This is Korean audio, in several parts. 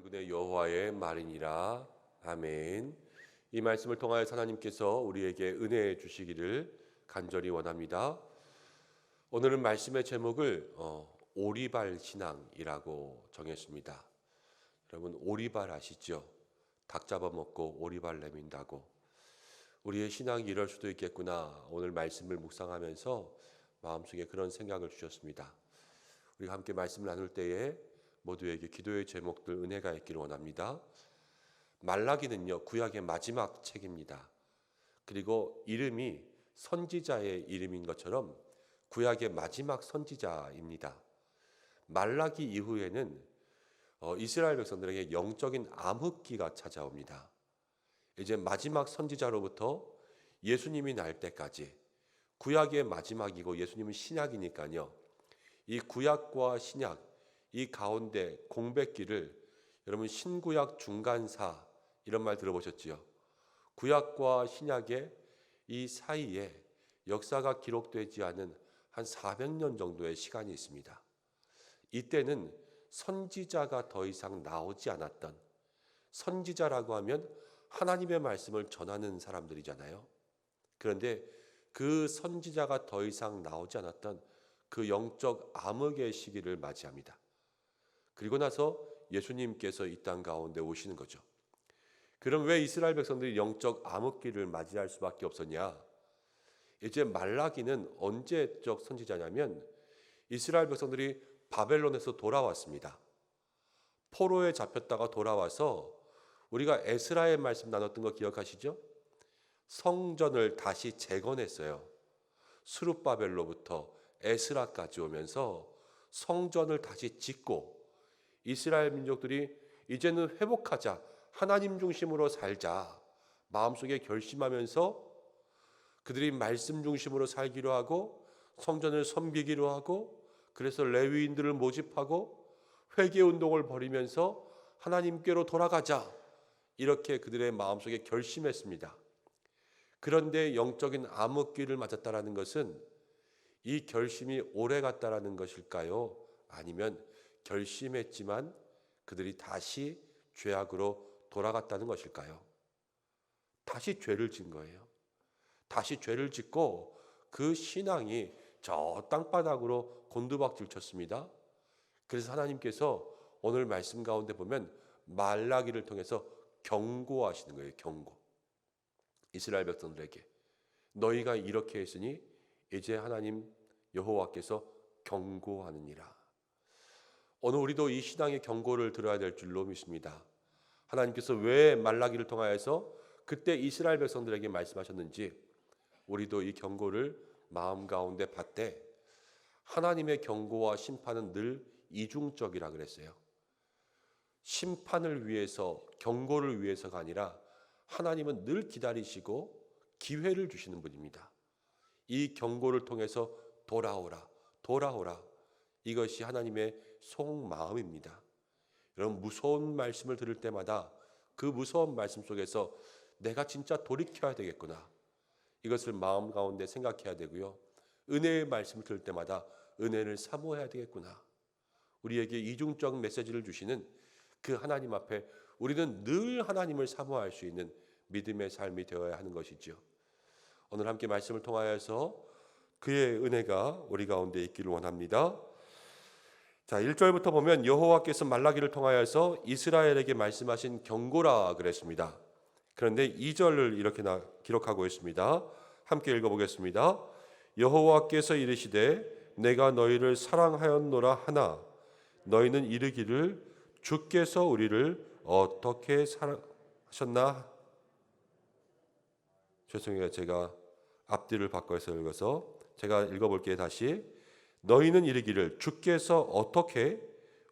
만군의 여호와의 말이니라. 아멘. 이 말씀을 통하여 하나님께서 우리에게 은혜 주시기를 간절히 원합니다. 오늘은 말씀의 제목을 어, 오리발 신앙이라고 정했습니다. 여러분 오리발 아시죠? 닭 잡아먹고 오리발 내민다고. 우리의 신앙이 이럴 수도 있겠구나. 오늘 말씀을 묵상하면서 마음속에 그런 생각을 주셨습니다. 우리가 함께 말씀을 나눌 때에 모두에게 기도의 제목들 은혜가 있기를 원합니다. 말라기는요 구약의 마지막 책입니다. 그리고 이름이 선지자의 이름인 것처럼 구약의 마지막 선지자입니다. 말라기 이후에는 어, 이스라엘 백성들에게 영적인 암흑기가 찾아옵니다. 이제 마지막 선지자로부터 예수님이 날 때까지 구약의 마지막이고 예수님은 신약이니까요. 이 구약과 신약 이 가운데 공백기를 여러분 신구약 중간사 이런 말 들어보셨지요? 구약과 신약의 이 사이에 역사가 기록되지 않은 한 400년 정도의 시간이 있습니다. 이때는 선지자가 더 이상 나오지 않았던 선지자라고 하면 하나님의 말씀을 전하는 사람들이잖아요. 그런데 그 선지자가 더 이상 나오지 않았던 그 영적 암흑의 시기를 맞이합니다. 그리고 나서 예수님께서 이 땅 가운데 오시는 거죠. 그럼 왜 이스라엘 백성들이 영적 암흑기를 맞이할 수밖에 없었냐? 이제 말라기는 언제적 선지자냐면 이스라엘 백성들이 바벨론에서 돌아왔습니다. 포로에 잡혔다가 돌아와서 우리가 에스라의 말씀 나눴던 거 기억하시죠? 성전을 다시 재건했어요. 수룹바벨로부터 에스라까지 오면서 성전을 다시 짓고 이스라엘 민족들이 이제는 회복하자 하나님 중심으로 살자 마음속에 결심하면서 그들이 말씀 중심으로 살기로 하고 성전을 섬기기로 하고 그래서 레위인들을 모집하고 회개 운동을 벌이면서 하나님께로 돌아가자 이렇게 그들의 마음속에 결심했습니다. 그런데 영적인 암흑기를 맞았다라는 것은 이 결심이 오래 갔다라는 것일까요? 아니면 결심했지만 그들이 다시 죄악으로 돌아갔다는 것일까요? 다시 죄를 진 거예요. 다시 죄를 짓고 그 신앙이 저 땅바닥으로 곤두박질 쳤습니다. 그래서 하나님께서 오늘 말씀 가운데 보면 말라기를 통해서 경고하시는 거예요. 경고. 이스라엘 백성들에게 너희가 이렇게 했으니 이제 하나님 여호와께서 경고하느니라. 오늘 우리도 이 신앙의 경고를 들어야 될 줄로 믿습니다. 하나님께서 왜 말라기를 통하여서 그때 이스라엘 백성들에게 말씀하셨는지 우리도 이 경고를 마음 가운데 받되 하나님의 경고와 심판은 늘 이중적이라 그랬어요. 심판을 위해서 경고를 위해서가 아니라 하나님은 늘 기다리시고 기회를 주시는 분입니다. 이 경고를 통해서 돌아오라, 돌아오라. 이것이 하나님의 속마음입니다. 여러분 무서운 말씀을 들을 때마다 그 무서운 말씀 속에서 내가 진짜 돌이켜야 되겠구나. 이것을 마음 가운데 생각해야 되고요. 은혜의 말씀을 들을 때마다 은혜를 사모해야 되겠구나. 우리에게 이중적 메시지를 주시는 그 하나님 앞에 우리는 늘 하나님을 사모할 수 있는 믿음의 삶이 되어야 하는 것이죠. 오늘 함께 말씀을 통하여서 그의 은혜가 우리 가운데 있기를 원합니다. 자, 1절부터 보면 여호와께서 말라기를 통하여서 이스라엘에게 말씀하신 경고라 그랬습니다. 그런데 2절을 이렇게 기록하고 있습니다. 함께 읽어 보겠습니다. 여호와께서 이르시되 내가 너희를 사랑하였노라 하나 너희는 이르기를 주께서 우리를 어떻게 사랑하셨나 죄송해요. 제가 앞뒤를 바꿔서 읽어서 제가 읽어볼게요. 다시 너희는 이르기를 주께서 어떻게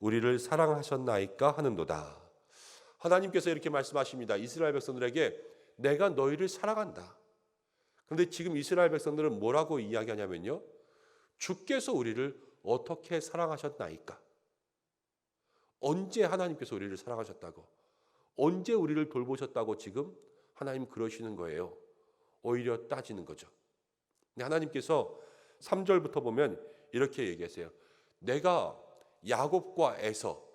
우리를 사랑하셨나이까 하는도다. 하나님께서 이렇게 말씀하십니다. 이스라엘 백성들에게 내가 너희를 사랑한다. 그런데 지금 이스라엘 백성들은 뭐라고 이야기하냐면요. 주께서 우리를 어떻게 사랑하셨나이까? 언제 하나님께서 우리를 사랑하셨다고? 언제 우리를 돌보셨다고 지금 하나님 그러시는 거예요. 오히려 따지는 거죠. 하나님께서 3절부터 보면 이렇게 얘기하세요. 내가 야곱과 에서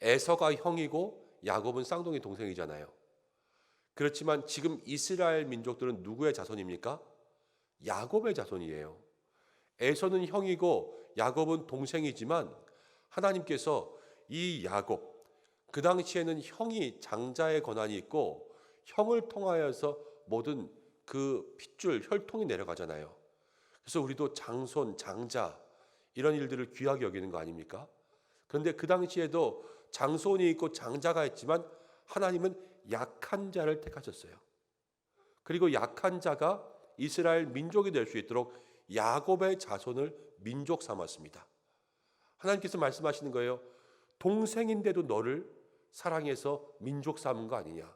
에서가 형이고 야곱은 쌍둥이 동생이잖아요. 그렇지만 지금 이스라엘 민족들은 누구의 자손입니까? 야곱의 자손이에요. 에서는 형이고 야곱은 동생이지만 하나님께서 이 야곱 그 당시에는 형이 장자의 권한이 있고 형을 통하여서 모든 그 핏줄 혈통이 내려가잖아요. 그래서 우리도 장손, 장자 이런 일들을 귀하게 여기는 거 아닙니까? 그런데 그 당시에도 장손이 있고 장자가 있지만 하나님은 약한 자를 택하셨어요. 그리고 약한 자가 이스라엘 민족이 될 수 있도록 야곱의 자손을 민족 삼았습니다. 하나님께서 말씀하시는 거예요. 동생인데도 너를 사랑해서 민족 삼은 거 아니냐.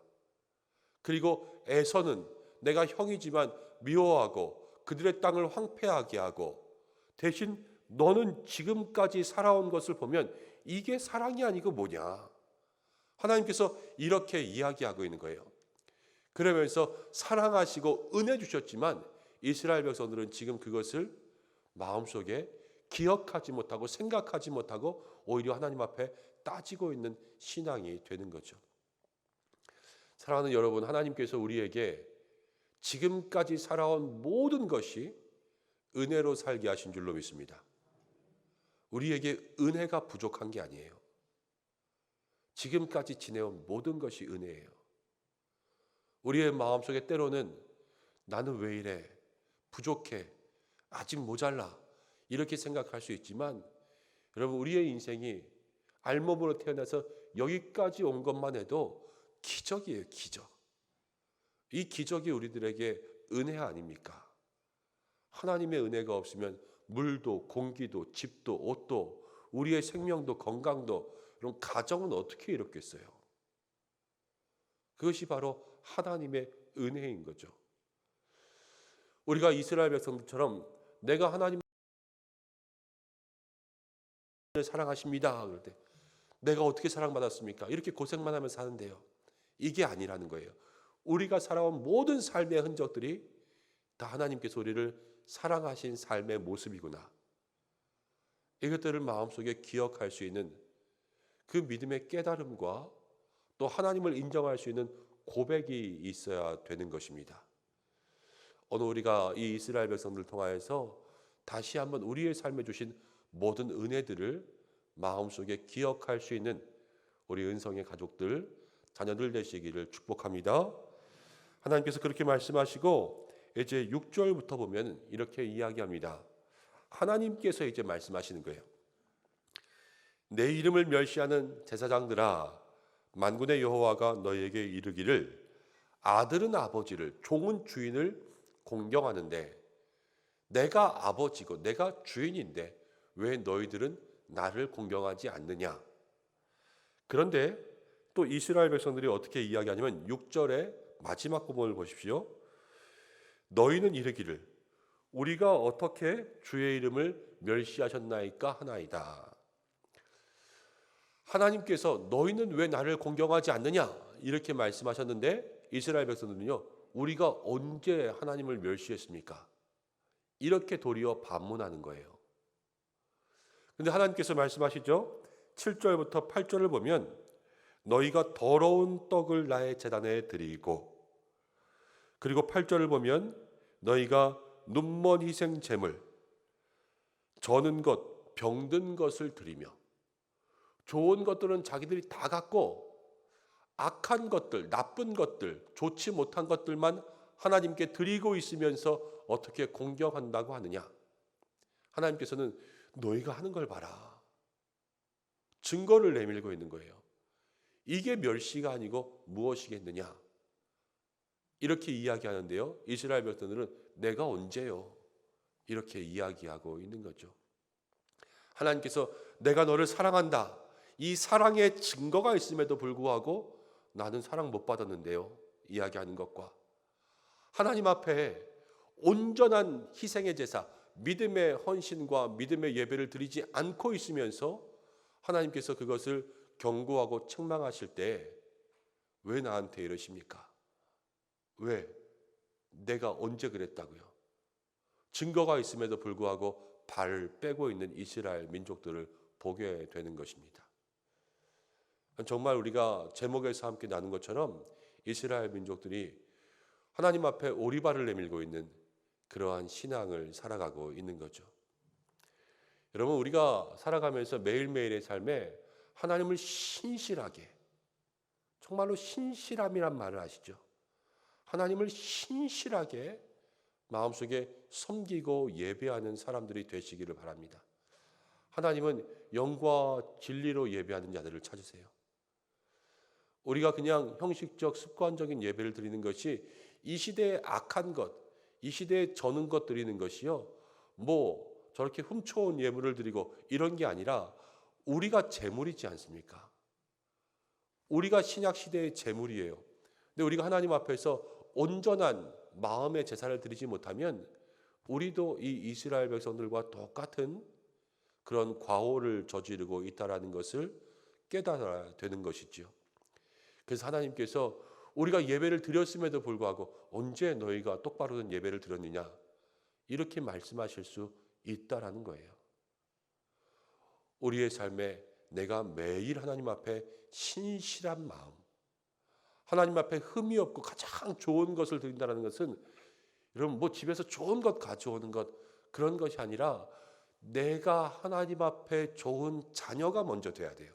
그리고 에서는 내가 형이지만 미워하고 그들의 땅을 황폐하게 하고 대신 너는 지금까지 살아온 것을 보면 이게 사랑이 아니고 뭐냐. 하나님께서 이렇게 이야기하고 있는 거예요. 그러면서 사랑하시고 은혜 주셨지만 이스라엘 백성들은 지금 그것을 마음속에 기억하지 못하고 생각하지 못하고 오히려 하나님 앞에 따지고 있는 신앙이 되는 거죠. 사랑하는 여러분, 하나님께서 우리에게 지금까지 살아온 모든 것이 은혜로 살게 하신 줄로 믿습니다. 우리에게 은혜가 부족한 게 아니에요. 지금까지 지내온 모든 것이 은혜예요. 우리의 마음속에 때로는 나는 왜 이래? 부족해. 아직 모자라. 이렇게 생각할 수 있지만 여러분 우리의 인생이 알몸으로 태어나서 여기까지 온 것만 해도 기적이에요, 기적. 이 기적이 우리들에게 은혜 아닙니까? 하나님의 은혜가 없으면 물도 공기도 집도 옷도 우리의 생명도 건강도 이런 가정은 어떻게 이렇겠어요? 그것이 바로 하나님의 은혜인 거죠. 우리가 이스라엘 백성들처럼 내가 하나님 사랑하십니다. 그럴 때 내가 어떻게 사랑받았습니까? 이렇게 고생만 하면 사는데요. 이게 아니라는 거예요. 우리가 살아온 모든 삶의 흔적들이 다 하나님께서 우리를 사랑하신 삶의 모습이구나. 이것들을 마음속에 기억할 수 있는 그 믿음의 깨달음과 또 하나님을 인정할 수 있는 고백이 있어야 되는 것입니다. 오늘 우리가 이 이스라엘 백성들을 통하여서 다시 한번 우리의 삶에 주신 모든 은혜들을 마음속에 기억할 수 있는 우리 은성의 가족들, 자녀들 되시기를 축복합니다. 하나님께서 그렇게 말씀하시고 이제 6절부터 보면 이렇게 이야기합니다. 하나님께서 이제 말씀하시는 거예요. 내 이름을 멸시하는 제사장들아 만군의 여호와가 너에게 이르기를 아들은 아버지를 종은 주인을 공경하는데 내가 아버지고 내가 주인인데 왜 너희들은 나를 공경하지 않느냐? 그런데 또 이스라엘 백성들이 어떻게 이야기하냐면 6절의 마지막 부분을 보십시오. 너희는 이르기를 우리가 어떻게 주의 이름을 멸시하셨나이까 하나이다. 하나님께서 너희는 왜 나를 공경하지 않느냐 이렇게 말씀하셨는데 이스라엘 백성들은요 우리가 언제 하나님을 멸시했습니까? 이렇게 도리어 반문하는 거예요. 근데 하나님께서 말씀하시죠. 7절부터 8절을 보면 너희가 더러운 떡을 나의 재단에 드리고 그리고 8절을 보면 너희가 눈먼 희생 제물 저는 것 병든 것을 드리며 좋은 것들은 자기들이 다 갖고 악한 것들, 나쁜 것들, 좋지 못한 것들만 하나님께 드리고 있으면서 어떻게 공경한다고 하느냐? 하나님께서는 너희가 하는 걸 봐라. 증거를 내밀고 있는 거예요. 이게 멸시가 아니고 무엇이겠느냐? 이렇게 이야기하는데요. 이스라엘 백성들은 내가 언제요? 이렇게 이야기하고 있는 거죠. 하나님께서 내가 너를 사랑한다. 이 사랑의 증거가 있음에도 불구하고 나는 사랑 못 받았는데요. 이야기하는 것과 하나님 앞에 온전한 희생의 제사, 믿음의 헌신과 믿음의 예배를 드리지 않고 있으면서 하나님께서 그것을 경고하고 책망하실 때 왜 나한테 이러십니까? 왜? 내가 언제 그랬다고요? 증거가 있음에도 불구하고 발을 빼고 있는 이스라엘 민족들을 보게 되는 것입니다. 정말 우리가 제목에서 함께 나눈 것처럼 이스라엘 민족들이 하나님 앞에 오리발을 내밀고 있는 그러한 신앙을 살아가고 있는 거죠. 여러분 우리가 살아가면서 매일매일의 삶에 하나님을 신실하게 정말로 신실함이란 말을 아시죠? 하나님을 신실하게 마음속에 섬기고 예배하는 사람들이 되시기를 바랍니다. 하나님은 영과 진리로 예배하는 자들을 찾으세요. 우리가 그냥 형식적 습관적인 예배를 드리는 것이 이 시대의 악한 것, 이 시대에 저는 것 드리는 것이요. 뭐 저렇게 훔쳐온 예물을 드리고 이런 게 아니라 우리가 재물이지 않습니까? 우리가 신약 시대의 재물이에요. 근데 우리가 하나님 앞에서 온전한 마음의 제사를 드리지 못하면 우리도 이 이스라엘 백성들과 똑같은 그런 과오를 저지르고 있다라는 것을 깨달아야 되는 것이지요. 그래서 하나님께서 우리가 예배를 드렸음에도 불구하고 언제 너희가 똑바로 된 예배를 드렸느냐 이렇게 말씀하실 수 있다라는 거예요. 우리의 삶에 내가 매일 하나님 앞에 신실한 마음, 하나님 앞에 흠이 없고 가장 좋은 것을 드린다는 것은 여러분 뭐 집에서 좋은 것 가져오는 것 그런 것이 아니라 내가 하나님 앞에 좋은 자녀가 먼저 돼야 돼요.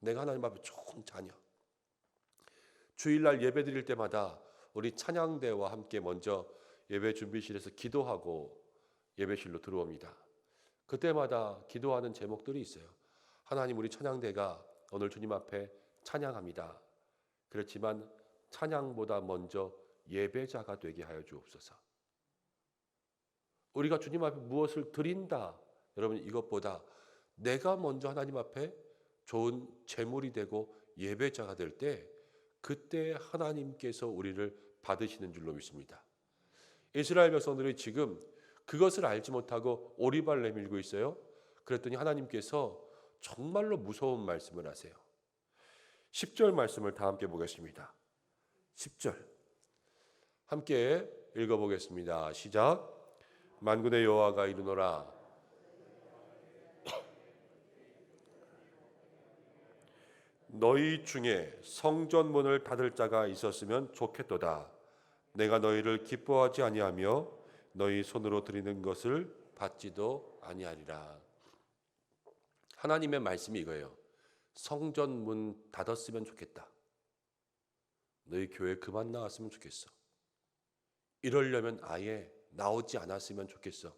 내가 하나님 앞에 좋은 자녀. 주일날 예배 드릴 때마다 우리 찬양대와 함께 먼저 예배 준비실에서 기도하고 예배실로 들어옵니다. 그때마다 기도하는 제목들이 있어요. 하나님 우리 찬양대가 오늘 주님 앞에 찬양합니다. 그렇지만 찬양보다 먼저 예배자가 되게 하여 주옵소서. 우리가 주님 앞에 무엇을 드린다. 여러분 이것보다 내가 먼저 하나님 앞에 좋은 제물이 되고 예배자가 될 때 그때 하나님께서 우리를 받으시는 줄로 믿습니다. 이스라엘 백성들이 지금 그것을 알지 못하고 오리발 내밀고 있어요. 그랬더니 하나님께서 정말로 무서운 말씀을 하세요. 10절 말씀을 다 함께 보겠습니다. 10절. 함께 읽어 보겠습니다. 시작. 만군의 여호와가 이르노라 너희 중에 성전 문을 닫을 자가 있었으면 좋겠도다. 내가 너희를 기뻐하지 아니하며 너희 손으로 드리는 것을 받지도 아니하리라. 하나님의 말씀이 이거예요. 성전 문 닫았으면 좋겠다. 너희 교회 그만 나왔으면 좋겠어. 이러려면 아예 나오지 않았으면 좋겠어.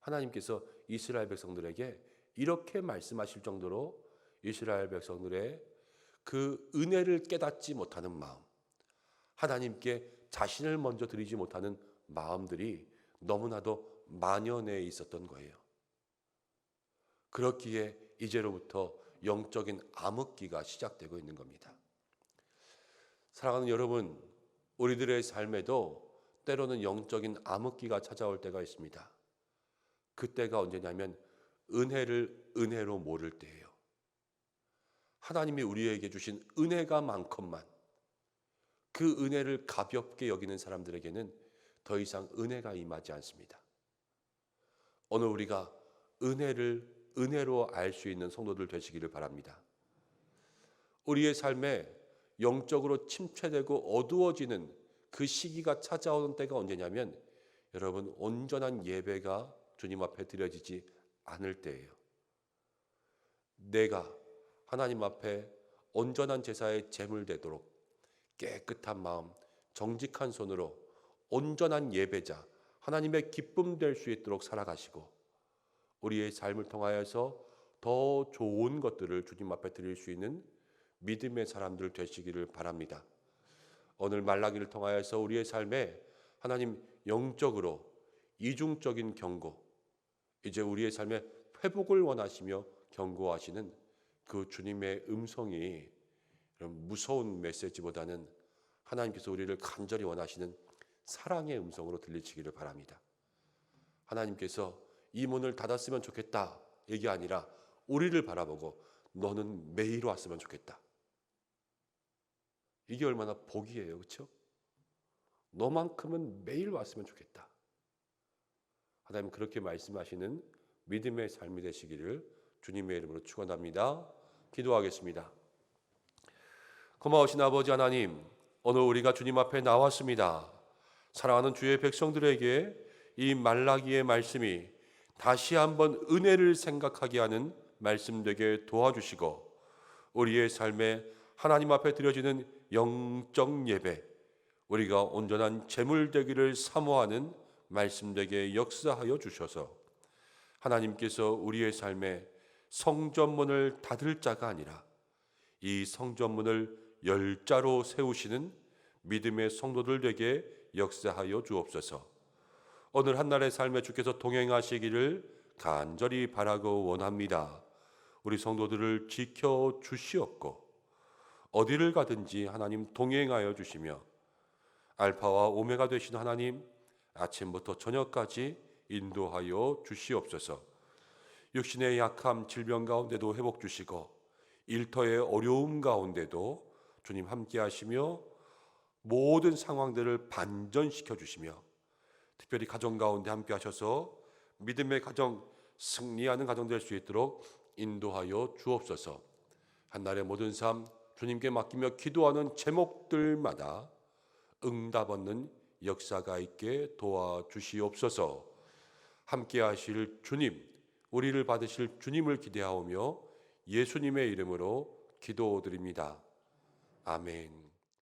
하나님께서 이스라엘 백성들에게 이렇게 말씀하실 정도로 이스라엘 백성들의 그 은혜를 깨닫지 못하는 마음, 하나님께 자신을 먼저 드리지 못하는 마음들이 너무나도 만연해 있었던 거예요. 그렇기에 이제로부터 영적인 암흑기가 시작되고 있는 겁니다. 사랑하는 여러분, 우리들의 삶에도 때로는 영적인 암흑기가 찾아올 때가 있습니다. 그때가 언제냐면 은혜를 은혜로 모를 때예요. 하나님이 우리에게 주신 은혜가 많건만 그 은혜를 가볍게 여기는 사람들에게는 더 이상 은혜가 임하지 않습니다. 오늘 우리가 은혜를 은혜로 알 수 있는 성도들 되시기를 바랍니다. 우리의 삶에 영적으로 침체되고 어두워지는 그 시기가 찾아오는 때가 언제냐면 여러분 온전한 예배가 주님 앞에 드려지지 않을 때예요. 내가 하나님 앞에 온전한 제사의 제물 되도록 깨끗한 마음, 정직한 손으로 온전한 예배자, 하나님의 기쁨 될 수 있도록 살아가시고 우리의 삶을 통하여서 더 좋은 것들을 주님 앞에 드릴 수 있는 믿음의 사람들 되시기를 바랍니다. 오늘 말라기를 통하여서 우리의 삶에 하나님 영적으로 이중적인 경고, 이제 우리의 삶에 회복을 원하시며 경고하시는 그 주님의 음성이 무서운 메시지보다는 하나님께서 우리를 간절히 원하시는 사랑의 음성으로 들리시기를 바랍니다. 하나님께서 이 문을 닫았으면 좋겠다 얘기 아니라 우리를 바라보고 너는 매일 왔으면 좋겠다. 이게 얼마나 복이에요. 그렇죠? 너만큼은 매일 왔으면 좋겠다. 하나님 그렇게 말씀하시는 믿음의 삶이 되시기를 주님의 이름으로 축원합니다. 기도하겠습니다. 고마우신 아버지 하나님, 오늘 우리가 주님 앞에 나왔습니다. 사랑하는 주의 백성들에게 이 말라기의 말씀이 다시 한번 은혜를 생각하게 하는 말씀 되게 도와주시고 우리의 삶에 하나님 앞에 드려지는 영적 예배, 우리가 온전한 제물 되기를 사모하는 말씀 되게 역사하여 주셔서 하나님께서 우리의 삶에 성전문을 닫을 자가 아니라 이 성전문을 열자로 세우시는 믿음의 성도들 되게 역사하여 주옵소서. 오늘 한날의 삶에 주께서 동행하시기를 간절히 바라고 원합니다. 우리 성도들을 지켜 주시옵고 어디를 가든지 하나님 동행하여 주시며 알파와 오메가 되신 하나님 아침부터 저녁까지 인도하여 주시옵소서. 육신의 약함, 질병 가운데도 회복 주시고 일터의 어려움 가운데도 주님 함께 하시며 모든 상황들을 반전시켜 주시며 특별히 가정 가운데 함께 하셔서 믿음의 가정 승리하는 가정 될 수 있도록 인도하여 주옵소서. 한날의 모든 삶 주님께 맡기며 기도하는 제목들마다 응답 얻는 역사가 있게 도와주시옵소서. 함께 하실 주님, 우리를 받으실 주님을 기대하오며 예수님의 이름으로 기도드립니다. 아멘.